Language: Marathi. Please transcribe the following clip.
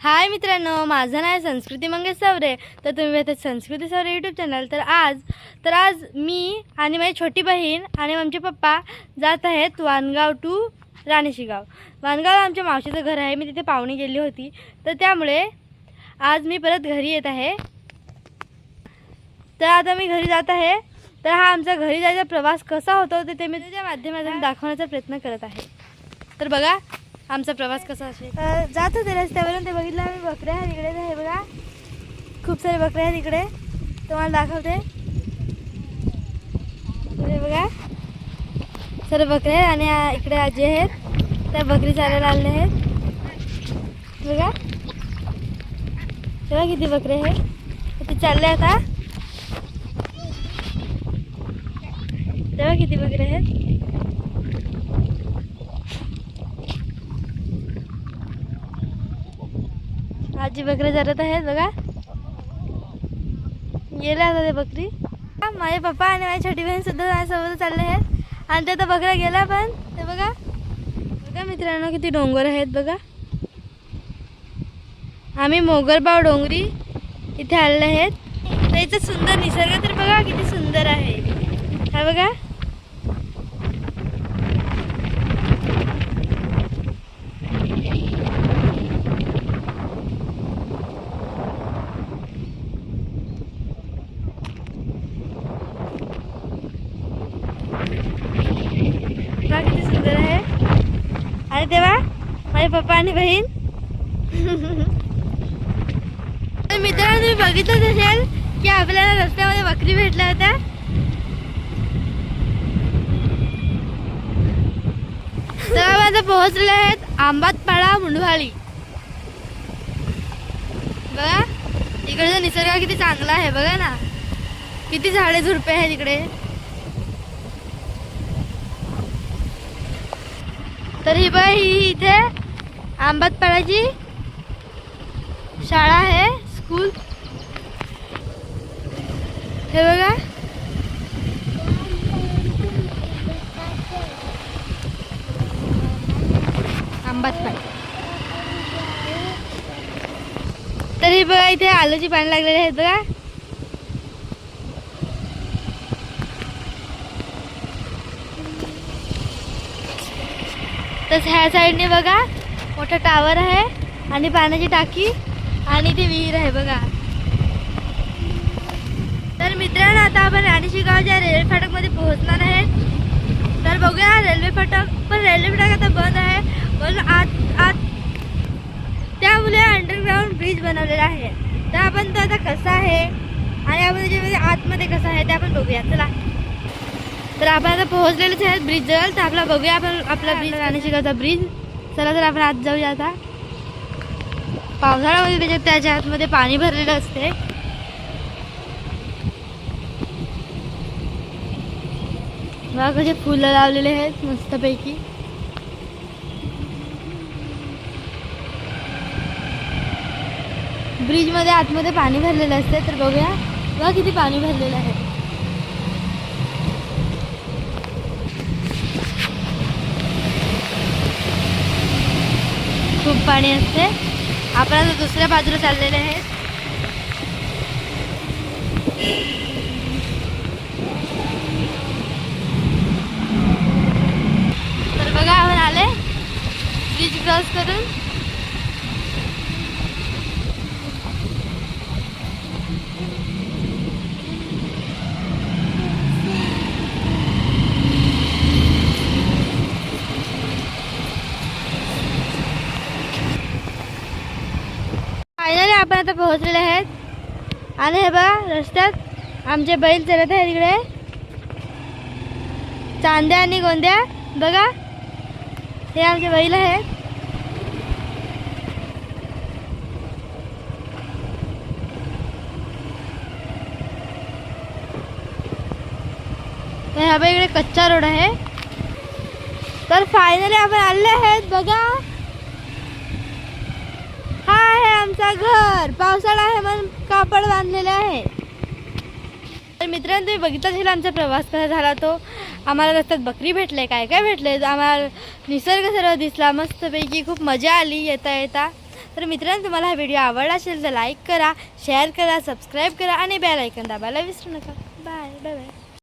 हाय मित्रांनो माझं नाव आहे संस्कृती मंगेश सावरे तर तुम्ही भेटत संस्कृती सावरे यूट्यूब चॅनल तर आज तर आज मी आणि माझी छोटी बहीण आणि आमचे पप्पा जात आहेत वानगाव टू राणीशिगाव. वानगाव आमच्या मावशीचं घर आहे. मी तिथे पाहुणी गेली होती. तर त्यामुळे आज मी परत घरी येत आहे. तर आता मी घरी जात आहे. तर हा आमचा घरी जायचा प्रवास कसा होतो ते मी त्याच्या माध्यमातून दाखवण्याचा प्रयत्न करत आहे. तर बघा आमचा प्रवास कसा असेल? अ, जात होते रस्त्यावरून ते बघितलं आम्ही बकऱ्या आहेत इकडे. हे बघा खूप सारे बकऱ्या आहेत इकडे. तुम्हाला दाखवते. इकडे बघा सर्व बकऱ्या आहेत आणि आ, इकडे आजी आहेत. त्या बकरी चालायला आलेल्या आहेत. बघा. तेव्हा किती बकरे आहेत. ते चालले आता. तेव्हा किती बकरे आहेत. आजी बकऱ्या चरत आहेत बघा. गेले आता ते बकरी. माझे पप्पा आणि माझी छोटी बहीण सुद्धा माझ्यासोबत चालले आहेत. आणि ते तर बकऱ्या गेला पण. ते बघा. बघा मित्रांनो किती डोंगर आहेत बघा. आम्ही मोगरबाव डोंगरी इथे आलेले आहेत. तर इथं सुंदर निसर्ग तर बघा किती सुंदर आहे. हा बघा किती सुंदर आहे आणि तेव्हा माझे पप्पा आणि बहीण? तर मित्रांनो तुम्ही बघितलंच असेल की आपल्याला रस्त्यामध्ये बकरी भेटल्या होता तर आपण आता आहेत आंबातपाडा मुंडवाळी बघा इकडचा निसर्ग किती चांगला आहे बघा ना. किती झाडे झुडपे आहेत इकडे. तर ही बाई ही इथे आंबातपाडाची शाळा आहे स्कूल हे बघा. आंबातपाड तरी बघा इथे आलूची पाणी लागलेली आहेत बघा. तस ह्या साईडने बघा. मोठा टावर आहे आणि पाण्याची टाकी आणि ती विहीर आहे बघा. तर मित्रांनो आता आपण राणीशिगावच्या रेल्वे फाटकमध्ये पोहोचणार आहे तर बघूया रेल्वे फाटक. पण रेल्वे फाटक आता बंद आहे. म्हणून आत आत त्यामुळे अंडरग्राऊंड ब्रिज बनवलेला आहे. तर आपण तो आता कसा आहे आणि आपण त्याच्यामध्ये म्हणजे आतमध्ये कसा आहे ते आपण बघूया. चला. तर आपण आता पोहोचलेलेच आहेत ब्रिज जवळ. तर आपला बघूया आपण आपला ब्रिज राणीशिगावचा ब्रिज चला तर आपण आत जाऊया आता. पावसाळ्यामध्ये त्याच्यात त्याच्या आतमध्ये पाणी भरलेलं असते. बघा कसे फुलं लावलेले आहेत मस्तपैकी. ब्रिजमध्ये आतमध्ये पाणी भरलेलं असते तर बघूया. बघा किती पाणी भरलेलं आहे खूप पाणी असते. आपण आता दुसऱ्या बाजूला चाललेले आहेत तर बघा आपण आले ब्रिज क्रॉस करून फायनली आपण आता पोहोचलेले आहेत. आणि हे बघा रस्त्यात आमचे बैल चलत आहेत इकडे. चांद्या आणि गोंद्या बघा. हे आमचे बैल आहेत. ह्या बघा इकडे कच्चा रोड आहे. तर फायनली आपण आले आहेत बघा. आमचा घर. पावसाळा आहे म्हणून कापड बांधलेले आहे. तर मित्रांनो तुम्ही बघितलं असेल आमचा प्रवास कसा झाला तो. आम्हाला रस्त्यात बकरी भेटले काय काय भेटले आम्हाला निसर्ग सर्व दिसला मस्तपैकी खूप मजा आली येता येता. तर मित्रांनो तुम्हाला हा व्हिडिओ आवडला असेल तर लाईक करा शेअर करा सबस्क्राईब करा आणि बेल ऐकन दाबायला विसरू नका. Bye bye bye.